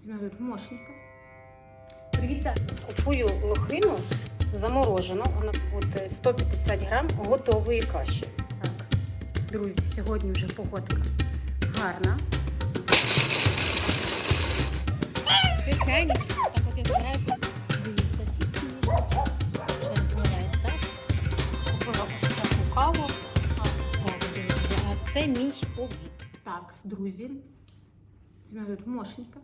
Візьмемо тут мошника. Привітай. Купую лохину заморожену. Вона буде 150 грам готової каші. Так, друзі, сьогодні вже погодка гарна. Тихенько, так от дивіться? Купила ось таку каву. А це мій обід. Так, друзі. Візьмемо тут мошника.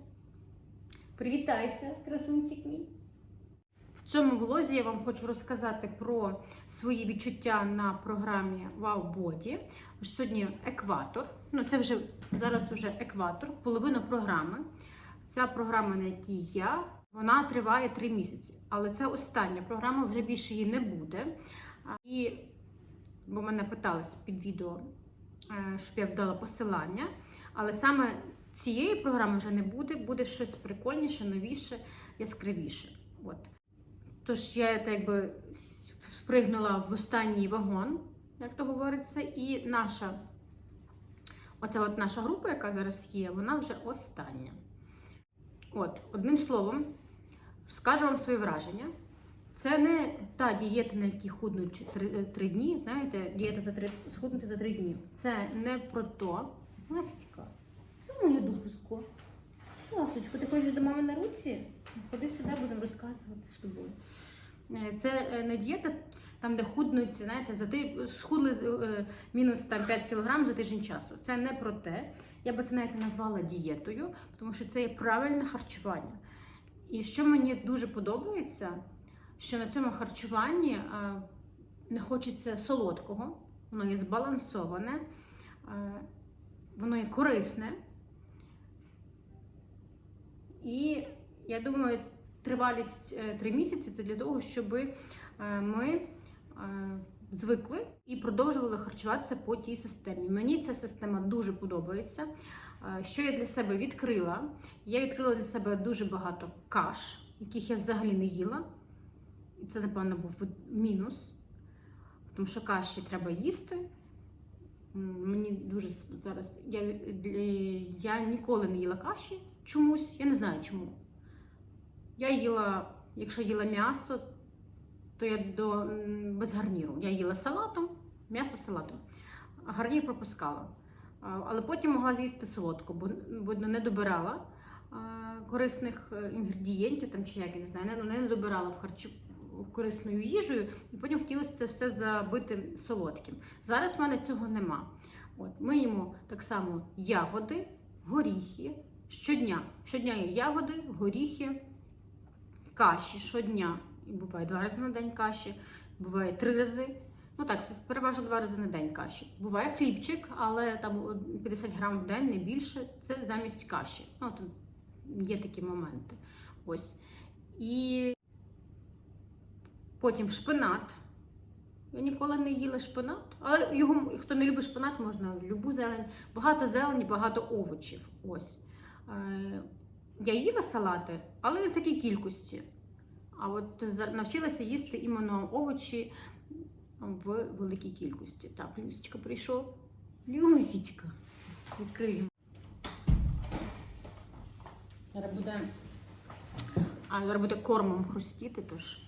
Привітайся, красунчик мій. В цьому влозі я вам хочу розказати про свої відчуття на програмі Wow Body. Сьогодні екватор. Ну, це вже зараз уже екватор, половина програми. Ця програма, на якій я, вона триває три місяці. Але це остання програма, вже більше її не буде. І, бо мене питалися під відео, е, щоб я вдала посилання. Але саме цієї програми вже не буде, буде щось прикольніше, новіше, яскравіше. От. Тож я так якби спригнула в останній вагон, як то говориться, і наша, оця от наша група, яка зараз є, вона вже остання. От, одним словом, скажу вам свої враження. Це не та дієта, на якій худнуть три, е, три дні. Знаєте, дієта за три схуднути за три дні. Це не про то. Настя, що моє дубузко? Сосочко, ти хочеш до мами на руці? Ходи сюди, будемо розказувати з тобою. Е, Це е, не дієта, там, де худнуть, знаєте, за ти схудли е, мінус там, 5 кг за тиждень часу. Це не про те. Я би це навіть назвала дієтою, тому що це є правильне харчування. І що мені дуже подобається, що на цьому харчуванні не хочеться солодкого, воно є збалансоване, воно є корисне. І я думаю, тривалість е, три місяці це для того, щоб е, ми е, звикли і продовжували харчуватися по тій системі. Мені ця система дуже подобається. Що я для себе відкрила? Я відкрила для себе дуже багато каш, яких я взагалі не їла. І це, напевно, був мінус, тому що каші треба їсти. Мені дуже зараз. Я, я ніколи не їла каші чомусь, я не знаю чому. Я їла, якщо їла м'ясо, то я до, без гарніру. Я їла салатом, м'ясо салатом. Гарнір пропускала. Але потім могла з'їсти солодко, бо видно, не добирала корисних е, інгредієнтів, там, чи як я не знаю, не, не добирала в харчу корисною їжею, і потім хотілося це все забити солодким. Зараз в мене цього нема. От, ми їмо так само ягоди, горіхи щодня. Щодня є ягоди, горіхи, каші щодня. І буває два рази на день каші, буває три рази. Ну так, переважно два рази на день каші. Буває хлібчик, але там 50 грам в день, не більше. Це замість каші. Ну, тут є такі моменти. Ось. І потім шпинат. Я ніколи не їла шпинат, але його, хто не любить шпинат, можна любу зелень. Багато зелені, багато овочів. Ось. Е, Я їла салати, але не в такій кількості. А от навчилася їсти іменно овочі в великій кількості. Так, Люсічка прийшов. Люсічка. Відкриємо. Зараз буде, а, зараз буде кормом хрустіти, тож.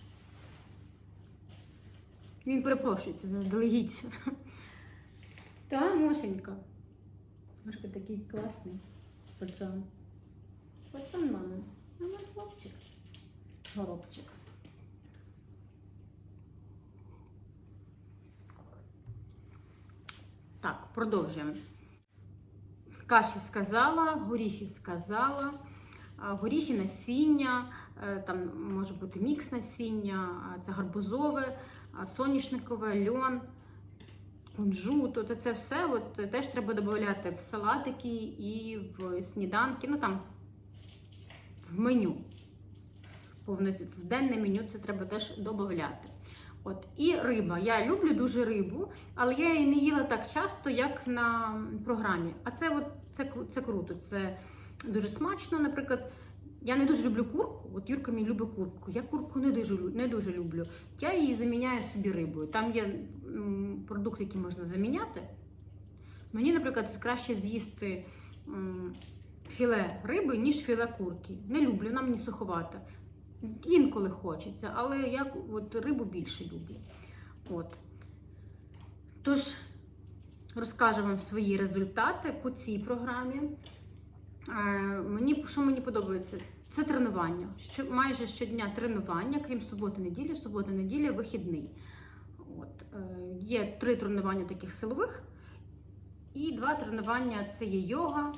Він перепрошується заздалегідь. Та, Мошенька. Мошка такий класний пацан. Пацан мами. Мама хлопчик. Горобчик. Так, продовжуємо. Каші сказала, горіхи сказала, горіхи насіння, е, там може бути мікс насіння, це гарбузове, соняшникове, льон, кунжут. От це все от, е, теж треба додати в салатики і в сніданки, ну там в меню. В денне меню це треба теж додати. От. І риба. Я люблю дуже рибу, але я її не їла так часто, як на програмі. А це, от, це, це круто, це дуже смачно. Наприклад, я не дуже люблю курку. От Юрка мій любить курку. Я курку не дуже, не дуже люблю. Я її заміняю собі рибою. Там є продукти, які можна заміняти. Мені, наприклад, краще з'їсти філе риби, ніж філе курки. Не люблю, нам не суховато. Інколи хочеться, але я от рибу більше люблю. От. Тож, розкажу вам свої результати по цій програмі. Е, мені, що мені подобається? Це тренування. Що, майже щодня тренування, крім суботи-неділі, субота-неділя вихідний. От, е, є три тренування таких силових, і два тренування це є йога,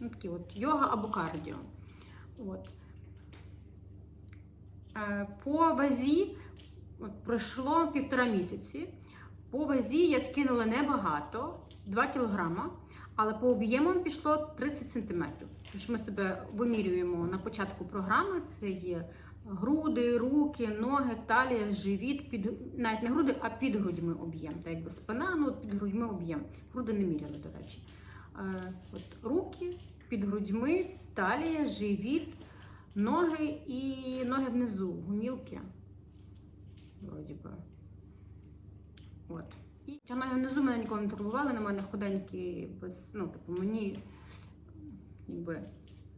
ну, такі от, йога або кардіо. От. Е, По вазі от, пройшло півтора місяці. По вазі я скинула небагато, 2 кілограма, але по об'ємам пішло 30 сантиметрів. Тож ми себе вимірюємо на початку програми. Це є груди, руки, ноги, талія, живіт, під навіть не груди, а під грудьми об'єм. Так якби спина, ну от під грудьми об'єм. Груди не міряли, до речі. Е, от руки під грудьми, талія, живіт, ноги і ноги внизу, гумілки. Вроді би. От. І ноги внизу мене ніколи не турбували, на мене худенькі, без, ну, типу, мені якби,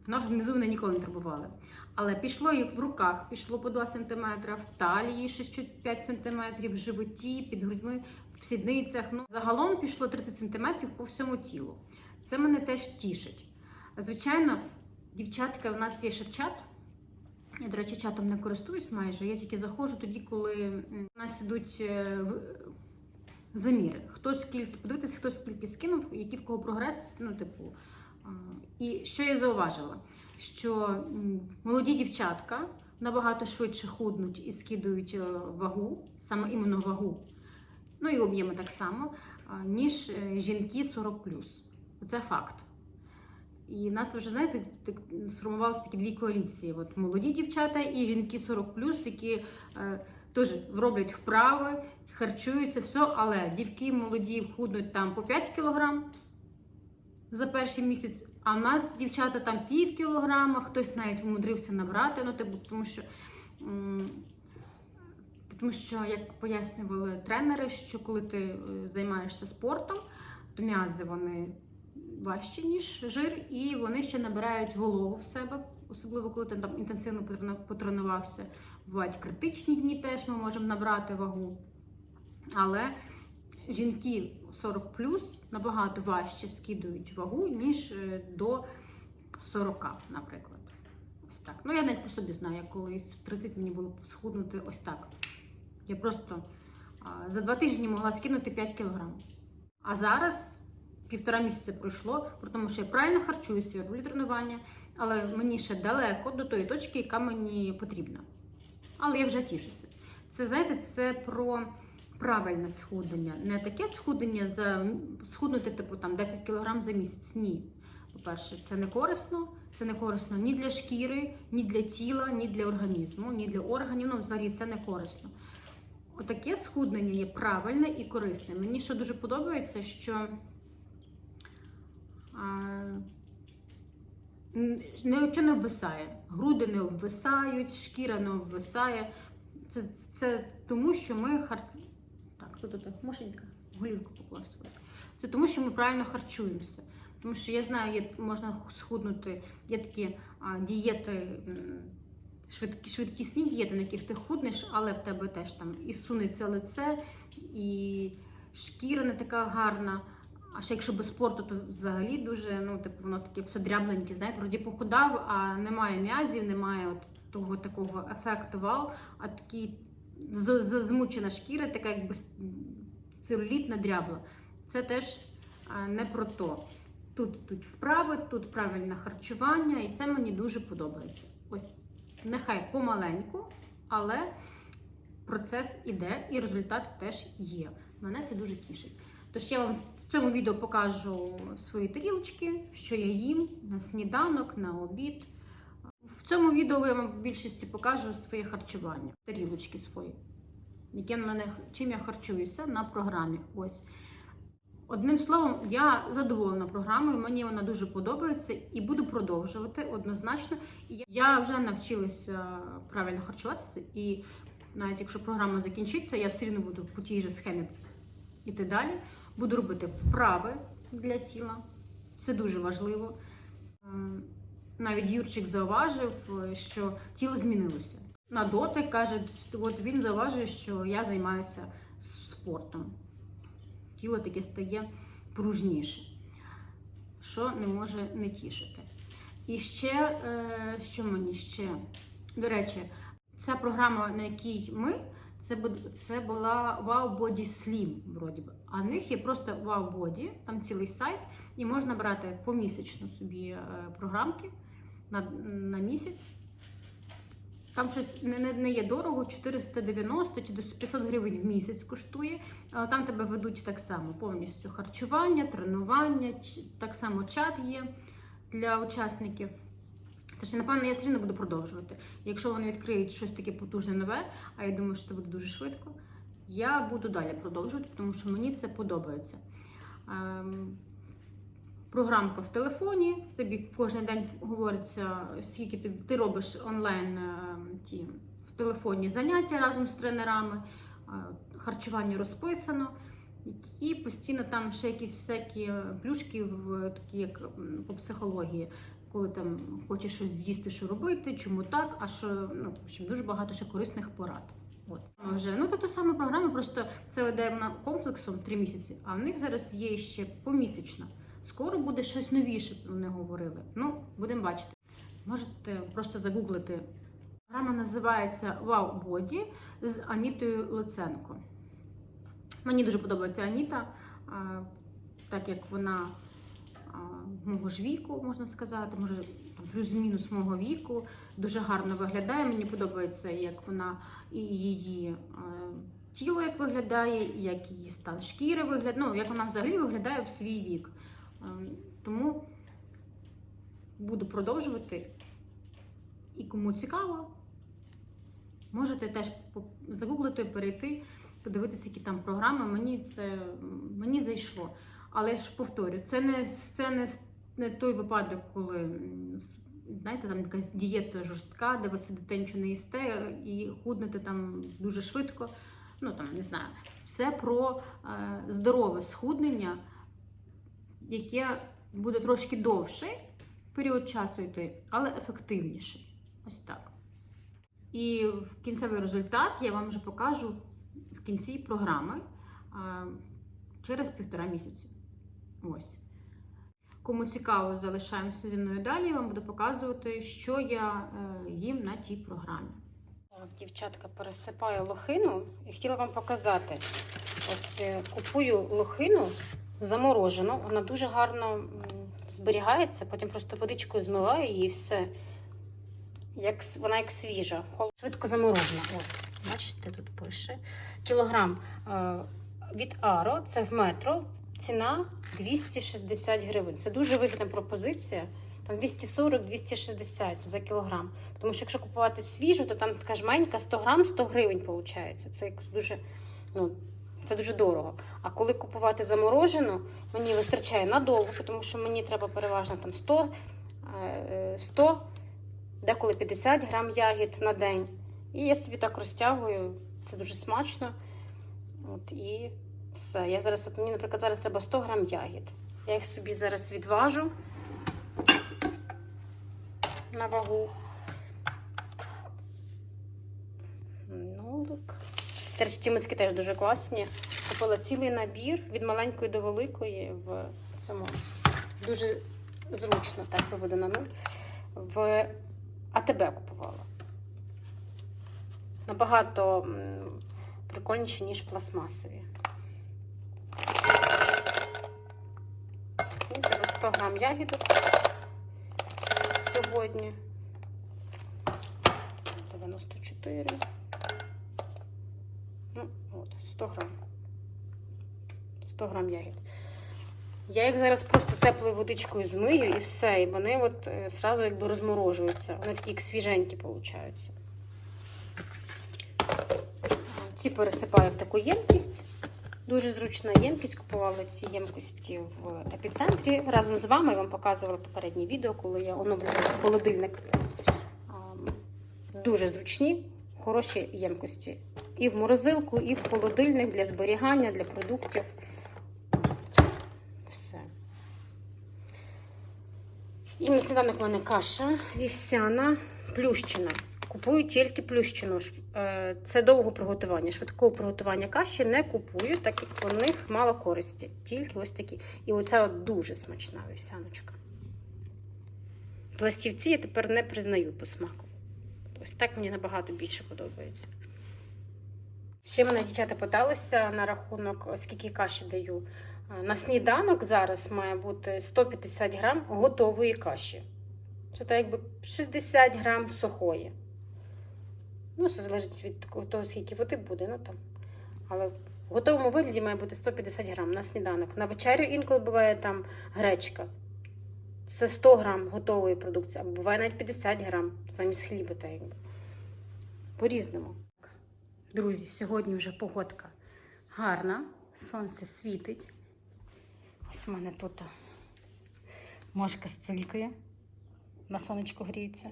ноги внизу мене ніколи не турбували. Але пішло і в руках, пішло по 2 см, в талії ще чуть 5 см, в животі, під грудьми, в сідницях. Ну, загалом пішло 30 см по всьому тілу. Це мене теж тішить. Звичайно, дівчатка, у нас є ще чат. Я, до речі, чатом не користуюсь майже. Я тільки заходжу тоді, коли у нас ідуть е, в- заміри. Хто скільки, подивитися, хто скільки скинув, який в кого прогрес, ну, типу. І що я зауважила? Що молоді дівчатка набагато швидше худнуть і скидують е, вагу, саме іменно вагу, ну і об'єми так само, ніж е, жінки 40 Це факт. І в нас вже, знаєте, сформувалися такі дві коаліції: От молоді дівчата і жінки 40 які теж роблять вправи, харчуються, все, але дівки молоді худнуть там по 5 кілограм за перший місяць, а в нас дівчата там пів кілограма, хтось навіть вмудрився набрати. Ну, типу, тому що. Тому що, як пояснювали тренери, що коли ти е, займаєшся спортом, то м'язи вони важчі, ніж жир, і вони ще набирають вологу в себе, особливо коли ти там інтенсивно потренувався. Бувають критичні дні теж ми можемо набрати вагу. Але жінки 40 плюс набагато важче скидують вагу, ніж е, до 40, наприклад. Ось так. Ну, я навіть по собі знаю, як колись в 30 мені було схуднути ось так. Я просто за два тижні могла скинути 5 кілограм. А зараз півтора місяця пройшло, тому, що я правильно харчуюся, я роблю тренування, але мені ще далеко до тої точки, яка мені потрібна. Але я вже тішуся. Це, знаєте, це про правильне схуднення. Не таке схуднення за схуднути, типу там 10 кг за місяць. Ні. По-перше, це не корисно. Це не корисно ні для шкіри, ні для тіла, ні для організму, ні для органів. Ну, взагалі, це не корисно. Отаке схуднення є правильне і корисне. Мені що дуже подобається, що а, нічого не обвисає. Груди не обвисають, шкіра не обвисає. Це, це тому, що ми хар... Так, хто тут мошенька? Голівку поклав свою. Це тому, що ми правильно харчуємося. Тому що я знаю, є, можна схуднути, є такі а, дієти, швидкі, швидкісні дієти, на яких ти худнеш, але в тебе теж там і сунеться лице, і шкіра не така гарна. А ще якщо без спорту, то взагалі дуже, ну, типу, воно таке все дрябленьке, знаєте, вроді похудав, а немає м'язів, немає от того такого ефекту вау, а такий з- з- змучена шкіра, така якби целюлітна дрябла. Це теж не про то. Тут тут вправи, тут правильне харчування, і це мені дуже подобається. Ось нехай помаленьку, але процес іде і результат теж є. Мене це дуже тішить. Тож я вам в цьому відео покажу свої тарілочки, що я їм на сніданок, на обід. В цьому відео я вам в більшості покажу своє харчування, тарілочки свої, яке в мене, чим я харчуюся на програмі. Ось. Одним словом, я задоволена програмою, мені вона дуже подобається і буду продовжувати однозначно. Я вже навчилася правильно харчуватися, і навіть якщо програма закінчиться, я все рівно буду по тій же схемі йти далі. Буду робити вправи для тіла. Це дуже важливо. Ем, Навіть Юрчик зауважив, е, що тіло змінилося. На дотик каже, от він зауважує, що я займаюся спортом. Тіло таке стає пружніше, що не може не тішити. І ще, е, що мені ще? До речі, ця програма, на якій ми, це, це була Wow Body Slim, вроді би. А в них є просто Wow Body, там цілий сайт, і можна брати помісячно собі е, програмки на, на місяць. Там щось не, не, не є дорого, 490 чи десь 500 гривень в місяць коштує. Але там тебе ведуть так само повністю харчування, тренування, так само чат є для учасників. Тож, напевно, я все рівно буду продовжувати. Якщо вони відкриють щось таке потужне нове, а я думаю, що це буде дуже швидко, я буду далі продовжувати, тому що мені це подобається. Ем, програмка в телефоні, тобі кожен день говориться, скільки ти, ти робиш онлайн ем, ті, в телефоні заняття разом з тренерами, е, харчування розписано. І постійно там ще якісь всякі плюшки, в, такі як по психології, коли там хочеш щось з'їсти, що робити, чому так, а що ну, в дуже багато ще корисних порад. От. Вже, ну, то та сама програма, просто це веде вона комплексом 3 місяці, а в них зараз є ще помісячно. Скоро буде щось новіше, вони говорили. Ну, будемо бачити. Можете просто загуглити. Програма називається Wow Body з Анітою Луценко. Мені дуже подобається Аніта, так як вона мого ж віку, можна сказати, може плюс-мінус мого віку. Дуже гарно виглядає. Мені подобається, як вона і її а, тіло як виглядає, і як її стан шкіри виглядає, ну, як вона взагалі виглядає в свій вік. А, Тому буду продовжувати. І кому цікаво, можете теж загуглити, перейти, подивитися, які там програми. Мені це мені зайшло. Але ж повторю, це не, це не, не той випадок, коли знаєте, там якась дієта жорстка, де ви сидите, нічого не їсте і худнете там дуже швидко. Ну там не знаю. Це про е, здорове схуднення, яке буде трошки довший період часу йти, але ефективніший. Ось так. І в кінцевий результат я вам вже покажу в кінці програми а, через півтора місяці. Ось. Кому цікаво, залишаємося зі мною далі. Я вам буду показувати, що я е, їм на тій програмі. Так, дівчатка, пересипаю лохину і хотіла вам показати. Ось е, купую лохину заморожену. Вона дуже гарно зберігається, потім просто водичкою змиваю її і все. Як, вона як свіжа, швидко заморожена. Ось, бачите, тут пише. Кілограм е, від Аро, це в метро. Ціна 260 гривень. Це дуже вигідна пропозиція. Там 240-260 за кілограм. Тому що якщо купувати свіжу, то там така жменька 100 грам 100 гривень виходить. Це якось дуже, ну, це дуже дорого. А коли купувати заморожену, мені вистачає надовго, тому що мені треба переважно там 100, е, 100 деколи 50 грам ягід на день. І я собі так розтягую. Це дуже смачно. От, і все. Я зараз, от мені, наприклад, зараз треба 100 грам ягід. Я їх собі зараз відважу на вагу. Нолик. Терчимицькі теж дуже класні. Купила цілий набір від маленької до великої в цьому. Дуже зручно так виведу на нуль. В АТБ купувала. Набагато м, прикольніші, ніж пластмасові. І треба 100 грам ягідок сьогодні. 94. Ну, от, 100 грам. 100 грам ягід. Я їх зараз просто теплою водичкою змию і все. І вони от е, зразу якби розморожуються. Вони такі як свіженькі получаються. Ці пересипаю в таку ємкість. Дуже зручна ємкість. Купувала ці ємкості в епіцентрі. Разом з вами я вам показувала попереднє відео, коли я оновлювала холодильник. Дуже зручні, хороші ємкості. І в морозилку, і в холодильник для зберігання, для продуктів. Все. І на сніданок в мене каша вівсяна, плющена. Купую тільки плющену. Ш- е, Це довго приготування. Швидкого приготування каші не купую, так як у них мало користі. Тільки ось такі. І оця от дуже смачна вівсяночка. Пластівці я тепер не признаю по смаку. Ось так мені набагато більше подобається. Ще мене дівчата питалися на рахунок, скільки каші даю. На сніданок зараз має бути 150 грам готової каші. Це так якби 60 грам сухої. Ну, це залежить від того, скільки води буде. Ну, там. Але в готовому вигляді має бути 150 грам на сніданок. На вечерю інколи буває там гречка. Це 100 грам готової продукції, або буває навіть 50 грам замість хліба. Так якби. По-різному. Друзі, сьогодні вже погодка гарна, сонце світить. Ось у мене тут мошка з цилькою. На сонечку гріється.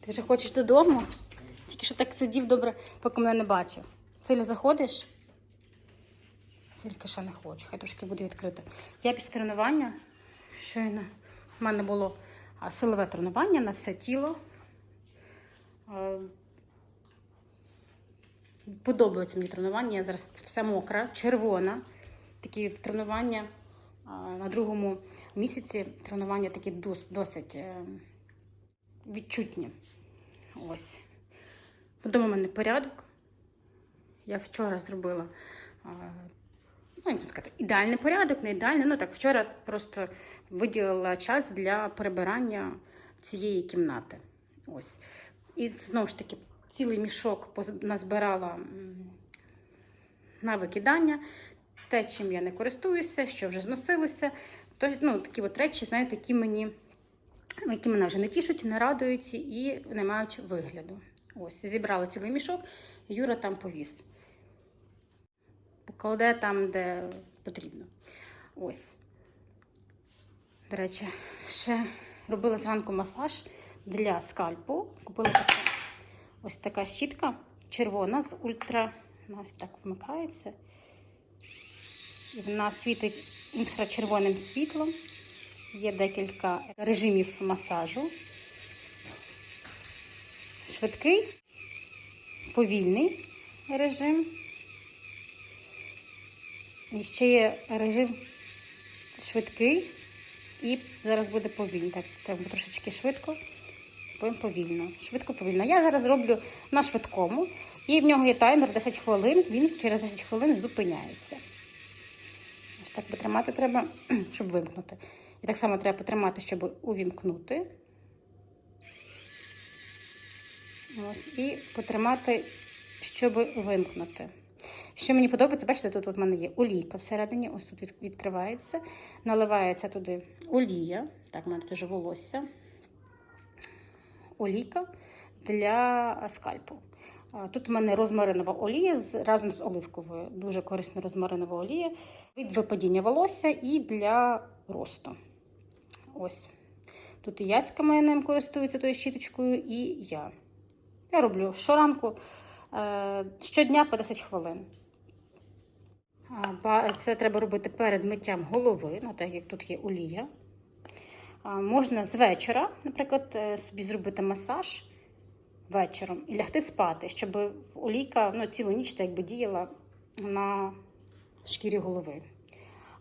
Ти вже хочеш додому? Тільки що так сидів добре, поки мене не бачив. Циля заходиш? Цилька ще не хочу, хай трошки буде відкрито. Я після тренування щойно в мене було силове тренування на все тіло. Подобається мені тренування. Я зараз вся мокра, червона. Такі тренування на другому місяці тренування такі досить е, відчутні. Ось. Вдома в мене порядок. Я вчора зробила ну, як сказати, ідеальний порядок, не ідеальний. Ну так, вчора просто виділила час для прибирання цієї кімнати. Ось. І знову ж таки, цілий мішок назбирала на викидання. Те, чим я не користуюся, що вже зносилося. То, ну, такі от речі, знаєте, які мені які мене вже не тішуть, не радують і не мають вигляду. Ось, зібрала цілий мішок, Юра там повіз. Покладе там, де потрібно. Ось. До речі, ще робила зранку масаж для скальпу. Купила ось така щітка червона з ультра. Вона ось так вмикається. І вона світить інфрачервоним світлом. Є декілька режимів масажу. Швидкий, повільний режим. І ще є режим швидкий і зараз буде повільний. Так, треба трошечки швидко, повільно. Швидко, повільно. Я зараз роблю на швидкому, і в нього є таймер 10 хвилин, він через 10 хвилин зупиняється. Ось так потримати треба, щоб вимкнути. І так само треба потримати, щоб увімкнути. Ось, і потримати, щоб вимкнути. Що мені подобається, бачите, тут в мене є олійка всередині, ось тут відкривається, наливається туди олія. Так, в мене тут вже волосся. Олійка для скальпу. Тут у мене розмаринова олія разом з оливковою. Дуже корисна розмаринова олія від випадіння волосся і для росту. Ось. Тут і Яська моя ним користується тою щіточкою, і я. Я роблю щоранку е, щодня по 10 хвилин. Це треба робити перед миттям голови, ну так як тут є олія. Можна з вечора, наприклад, е, собі зробити масаж вечором і лягти спати, щоб олійка ну, цілу ніч так якби діяла на шкірі голови.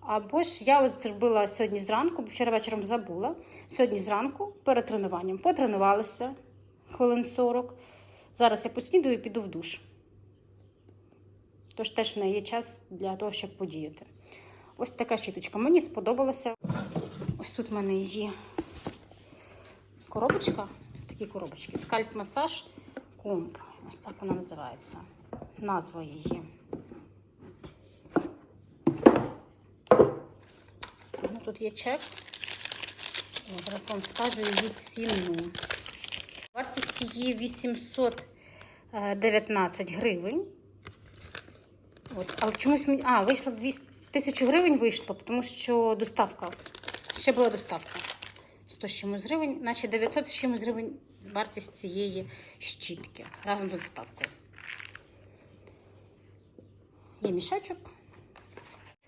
Або ж я от зробила сьогодні зранку, бо вчора вечором забула. Сьогодні зранку перед тренуванням потренувалася хвилин 40. Зараз я поснідаю і піду в душ. Тож теж в неї є час для того, щоб подіяти. Ось така щіточка. Мені сподобалася. Ось тут в мене є коробочка. Такі коробочки. Скальп-масаж комп. Ось так вона називається. Назва її. Ну, тут є чек. Зараз вам скажу її ціну. Вартість її 819 гривень. Ось, але чомусь мені. А, вийшло 200 тисячу гривень вийшло, тому що доставка. Ще була доставка. 100 з чимось гривень, наче 900 з чимось гривень вартість цієї щітки разом з доставкою. Є мішечок.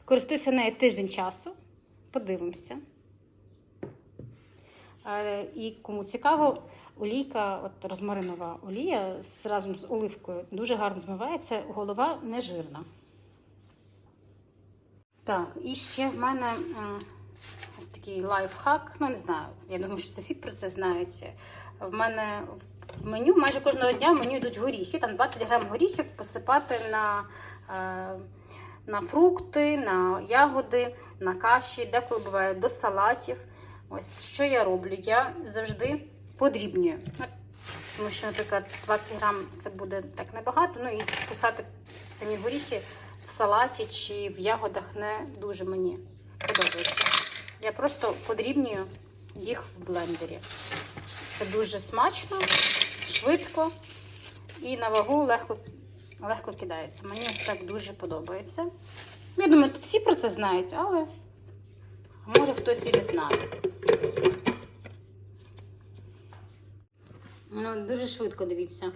Користуюся нею тиждень часу. Подивимося. Е, І кому цікаво, олійка, от розмаринова олія разом з оливкою дуже гарно змивається, голова не жирна. Так, і ще в мене ось такий лайфхак. Ну, не знаю, я думаю, що це всі про це знають. В мене в меню майже кожного дня в меню йдуть горіхи. Там 20 грам горіхів посипати на, е, на фрукти, на ягоди, на каші, деколи буває до салатів. Ось що я роблю? Я завжди подрібнюю. Тому що, наприклад, 20 грам це буде так небагато. Ну і кусати самі горіхи в салаті чи в ягодах не дуже мені подобається. Я просто подрібнюю їх в блендері. Це дуже смачно, швидко і на вагу легко, легко кидається. Мені так дуже подобається. Я думаю, всі про це знають, але може хтось і не знає. Ну, дуже швидко дивіться.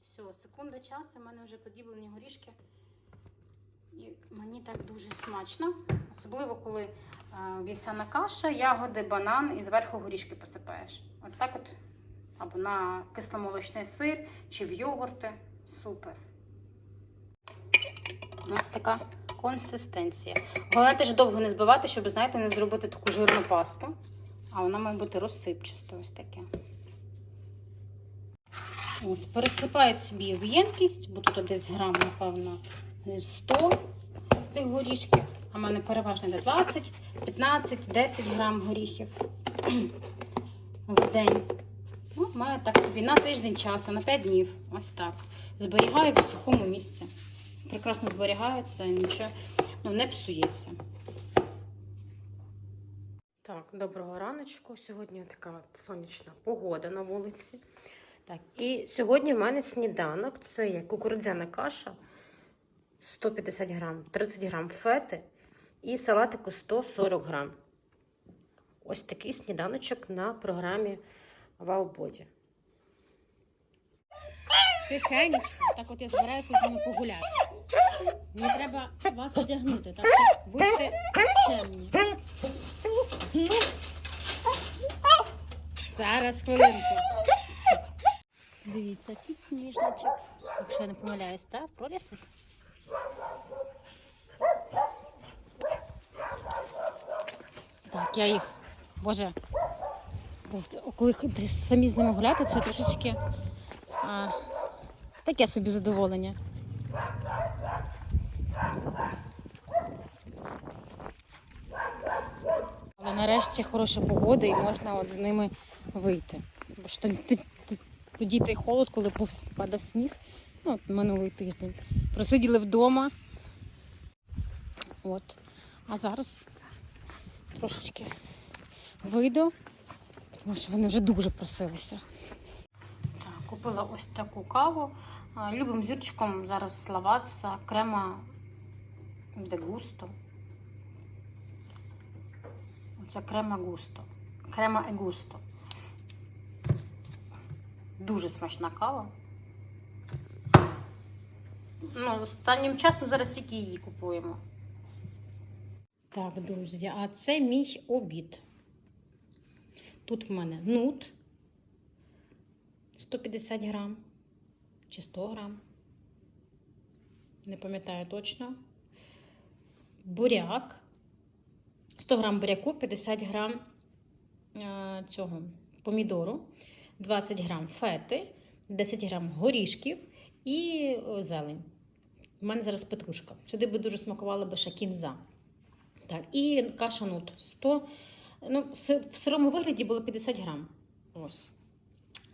Все, секунда часу, в мене вже подіблені горішки. І мені так дуже смачно. Особливо, коли е, вівсяна каша, ягоди, банан і зверху горішки посипаєш. От так от. Або на кисломолочний сир чи в йогурти. Супер. У нас така консистенція. Головне теж довго не збивати, щоб, знаєте, не зробити таку жирну пасту. А вона має бути розсипчаста, ось таке. Ось, пересипаю собі в ємкість, бо тут десь грам, напевно, 100 тих горішків. А в мене переважно йде 20, 15, 10 грам горіхів в день. Ну, маю так собі на тиждень часу, на 5 днів. Ось так. Зберігаю в сухому місці. Прекрасно зберігається, нічого ну, не псується. Так, доброго раночку. Сьогодні така сонячна погода на вулиці. Так, і сьогодні в мене сніданок це є кукурудзяна каша 150 грам, 30 грам фети і салатику 140 грам. Ось такий сніданочок на програмі Ваубоді. Тихенько. Так от я збираюся з ними погуляти. Мені треба вас одягнути, так що будьте чемні. Зараз хвилинку. Дивіться, підсніжничок. Якщо я не помиляюсь, так? Пролісок? Так, я їх. Боже. Коли самі з ними гуляти, це трошечки а, таке собі задоволення. Нарешті хороша погода і можна от з ними вийти. Бо ж тоді, той холод, коли падав сніг, ну, от минулий тиждень. Просиділи вдома. От. А зараз трошечки вийду, тому що вони вже дуже просилися. Так, купила ось таку каву. Любим зірчиком зараз славатися крема де густо. Це крема густо. Крема е густо. Дуже смачна кава. Ну, останнім часом зараз тільки її купуємо. Так, друзі, а це мій обід. Тут в мене нут 150 грам чи 100 грам. Не пам'ятаю точно. Буряк. 100 грам буряку, 50 грам е, цього помідору, 20 грам фети, 10 грам горішків і е, зелень. У мене зараз петрушка. Сюди би дуже смакувала би ще кінза. Так, і каша нут 100. Ну, в сирому вигляді було 50 грам. Ось.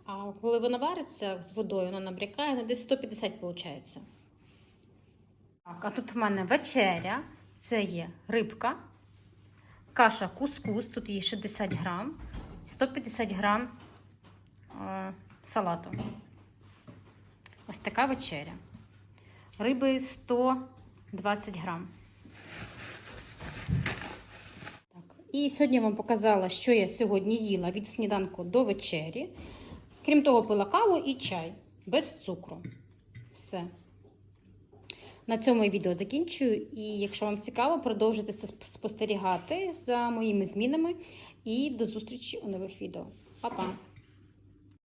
А коли вона вариться з водою, вона набрякає, ну десь 150 виходить. Так, а тут в мене вечеря. Це є рибка, каша кускус, тут її 60 грам, 150 грам е, салату. Ось така вечеря. Риби 120 грам. Так. І сьогодні я вам показала, що я сьогодні їла від сніданку до вечері. Крім того, пила каву і чай без цукру. Все. На цьому я відео закінчую. І якщо вам цікаво, продовжуйте сп- спостерігати за моїми змінами. І до зустрічі у нових відео. Па-па!